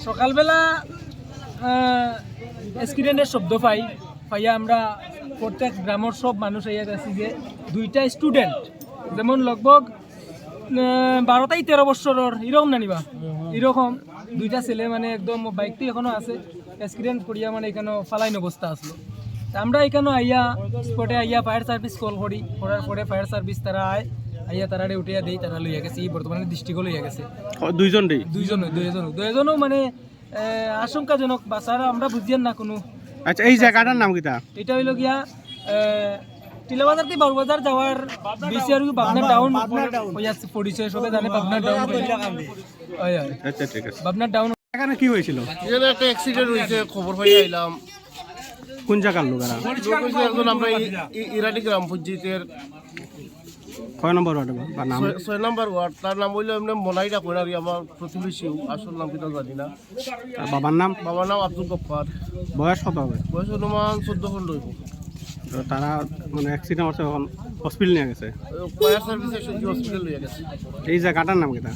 সকালবেলা স্টুডেন্টের শব্দ পাই। পাইয়া আমরা প্রত্যেক গ্রামের সব মানুষ আইয়া আছি যে দুইটা স্টুডেন্ট যেমন লগভগ আহ, বারো তাই তেরো বছরের এরকম না নিবা? এরকম। দুইটা ছেলে মানে একদম বাইকটি এখনও আছে। অ্যাক্সিডেন্ট করিয়া মানে এখানে ফালাইন অবস্থা আসলো। আমরা এখানে আইয়া স্পটে আইয়া ফায়ার সার্ভিস কল করি। করার পরে ফায়ার সার্ভিস তারা আয়। আইয়া তারা উঠিয়া দেই তারা লইয়া গেছে। এই বর্তমানে দৃষ্টিকো লইয়া গেছে। দুইজন দেই? দুইজন দুইজন দুইজনও মানে আশঙ্কাজনক। বাচ্চারা আমরা বুঝিয়ান না কোনো। আচ্ছা এই জায়গাটার নাম কিটা এটা হইল গিয়া থেকে বাবুবাজার যাওয়ার বেশি আর কি পাবনা ডাউন হইয়াছে পরিচয় সবাই জানে পাবনা ডাউন আচ্ছা ঠিক আছে। পাবনা ডাউন এখানে কি হয়েছিল? এখানে একটা অ্যাক্সিডেন্ট হয়েছে খবর পাই আইলাম। কোন জায়গার লোক একজন আমরা ইরানি গ্রাম পঞ্চায়েতের কয় নম্বর ওয়ার্ডে বা নাম? ছয়- নম্বর ওয়ার্ড। তার নাম হইল এমনি মনাইরা কইনারি আমার প্রতিবেশীও আসল নাম কিনা জানি না। বাবার নাম? বাবার নাম আব্দুল গফার। বয়স কত হবে? বয়স অনুমান চোদ্দ খন্ড হইব। তারা মানে অ্যাক্সিডেন্ট হচ্ছে এখন হসপিটাল নিয়ে গেছে। ফায়ার সার্ভিস এসে হসপিটাল লইয়া গেছে। এই জায়গাটার নাম কি এটা?